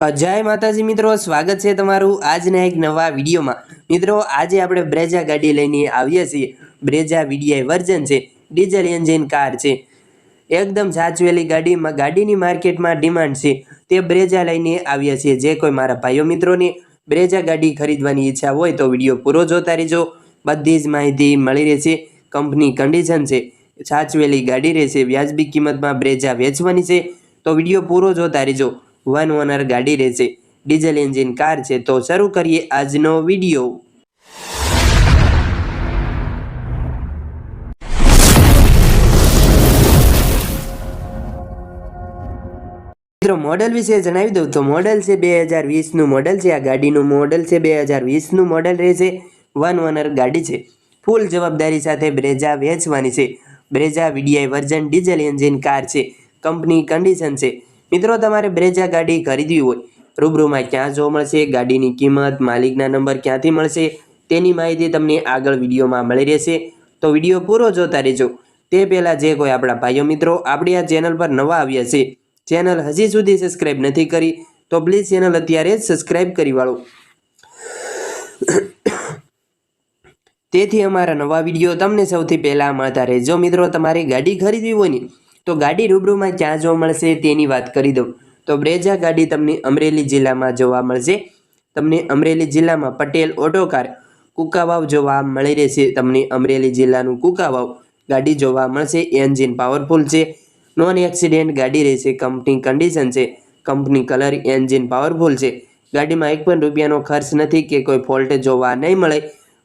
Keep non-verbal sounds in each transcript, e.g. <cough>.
જય માતાજી મિત્રો, સ્વાગત છે તમારું આજના એક નવા વિડીયોમાં. મિત્રો, આજે આપણે બ્રેજા ગાડી લઈને આવીએ છીએ. બ્રેજા વીડીઆઈ વર્ઝન છે, ડીઝલ એન્જિન કાર છે. એકદમ સાચવેલી ગાડીમાં ગાડીની માર્કેટમાં ડિમાન્ડ છે. તે બ્રેજા લઈને આવ્યા છીએ. જે કોઈ મારા ભાઈઓ મિત્રોને બ્રેજા ગાડી ખરીદવાની ઈચ્છા હોય તો વીડિયો પૂરો જોતા રહેજો. બધી જ માહિતી મળી રહેશે. કંપની કન્ડિશન છે, સાચવેલી ગાડી રહેશે. વ્યાજબી કિંમતમાં બ્રેજા વેચવાની છે. તો વીડિયો પૂરો જોતા રહેજો. વન ઓનર ગાડી રહેશે. ડીઝલ એન્જિન કાર છે તો શરૂ કરીએ આજનો વીડિયો. મિત્રો, મોડલ વિશે જણાવી દઉં તો મોડલ છે બે હજાર વીસનું મોડલ છે. આ ગાડીનું મોડલ છે બે હજાર વીસનું મોડલ રહેશે. વન ઓનર ગાડી છે. ફૂલ જવાબદારી સાથે બ્રેઝા વેચવાની છે. Brezza VDI version diesel engine car છે. કંપની કન્ડિશન છે. મિત્રો, તમારે બ્રેજા ગાડી ખરીદવી હોય, રૂબરૂમાં ક્યાં જોવા મળશે, ગાડીની કિંમત, માલિકના નંબર ક્યાંથી મળશે, તેની માહિતી તમને આગળ વિડીયોમાં મળી રહેશે. તો વીડિયો પૂરો જોતા રહેજો. તે પહેલાં જે કોઈ આપણા ભાઈઓ મિત્રો આપણી આ ચેનલ પર નવા આવ્યા છે, ચેનલ હજી સુધી સબસ્ક્રાઈબ નથી કરી, તો પ્લીઝ ચેનલ અત્યારે જ સબસ્ક્રાઈબ કરી વાળો. <coughs> તેથી અમારા નવા વીડિયો તમને સૌથી પહેલાં મળતા રહે જો મિત્રો, તમારે ગાડી ખરીદવી હોય ને તો ગાડી રૂબરૂમાં ક્યાં જોવા મળશે તેની વાત કરી દઉં. તો બ્રેઝા ગાડી તમને અમરેલી જિલ્લામાં જોવા મળશે. તમને અમરેલી જિલ્લામાં પટેલ ઓટો કાર કુકાવાવ જોવા મળી રહેશે. તમને અમરેલી જિલ્લાનું કુકાવાવ ગાડી જોવા મળશે. એન્જિન પાવરફુલ છે. નોન એક્સિડેન્ટ ગાડી રહેશે. કંપની કન્ડિશન છે. કંપની કલર, એન્જિન પાવરફુલ છે. ગાડીમાં એક પણ રૂપિયાનો ખર્ચ નથી કે કોઈ ફોલ્ટ જોવા નહીં મળે.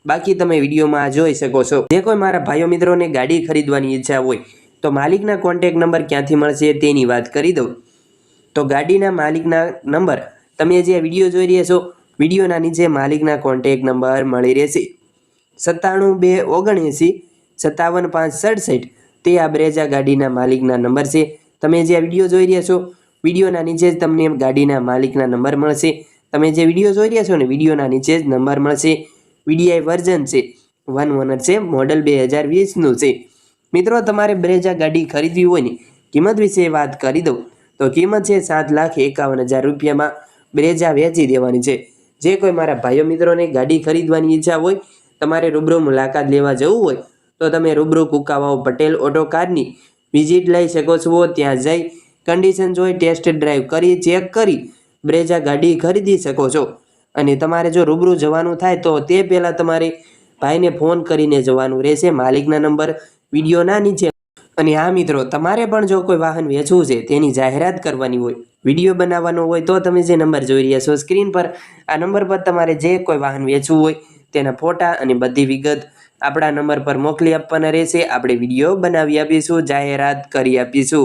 બાકી તમે વિડીયોમાં જોઈ શકો છો. જે કોઈ મારા ભાઈઓ મિત્રોને ગાડી ખરીદવાની ઈચ્છા હોય તો માલિકના કોન્ટેક નંબર ક્યાંથી મળશે તેની વાત કરી દઉં. તો ગાડીના માલિકના નંબર તમે જે વીડિયો જોઈ રહ્યા છો, વિડીયોના નીચે માલિકના કોન્ટેક નંબર મળી રહેશે. સત્તાણું બે ઓગણએંસી, સત્તાવન પાંચ સડસઠ, તે આ બ્રેજા ગાડીના માલિકના નંબર છે. તમે જે આ વીડિયો જોઈ રહ્યા છો, વિડીયોના નીચે જ તમને ગાડીના માલિકના નંબર મળશે. તમે જે વીડિયો જોઈ રહ્યા છો ને, વિડીયોના નીચે જ નંબર મળશે. વીડીઆઈ વર્ઝન છે વન ઓનર છે મોડલ બે હજાર વીસનું છે. મિત્રો, તમારે બ્રેજા ગાડી ખરીદવી હોય ને, કિંમત વિશે વાત કરી દઉં. તો કિંમત છે સાત લાખ એકાવન હજાર રૂપિયામાં બ્રેજા વેચી દેવાની છે. જે કોઈ મારા ભાઈઓ મિત્રોને ગાડી ખરીદવાની ઈચ્છા હોય, તમારે રૂબરૂ મુલાકાત લેવા જવું હોય, તો તમે રૂબરૂ કુકાવાઓ પટેલ ઓટો કારની વિઝિટ લઈ શકો છો. ત્યાં જઈ કન્ડિશન જોઈ ટેસ્ટ ડ્રાઈવ કરી ચેક કરી, બ્રેજા ગાડી ખરીદી શકો છો. અને તમારે જો રૂબરૂ જવાનું થાય, તો તે પહેલાં તમારે ભાઈને ફોન કરીને જવાનું રહેશે. માલિકના નંબર વિડીયોના નીચે અને આ મિત્રો, તમારે પણ જો કોઈ વાહન વેચવું છે, તેની જાહેરાત કરવાની હોય, વીડિયો બનાવવાનો હોય, તો તમે જે નંબર જોઈ રહ્યા છો સ્ક્રીન પર, આ નંબર પર તમારે જે કોઈ વાહન વેચવું હોય, તેના ફોટા અને બધી વિગત આપણા નંબર પર મોકલી આપવાના રહેશે. આપણે વીડિયો બનાવી આપીશું, જાહેરાત કરી આપીશું.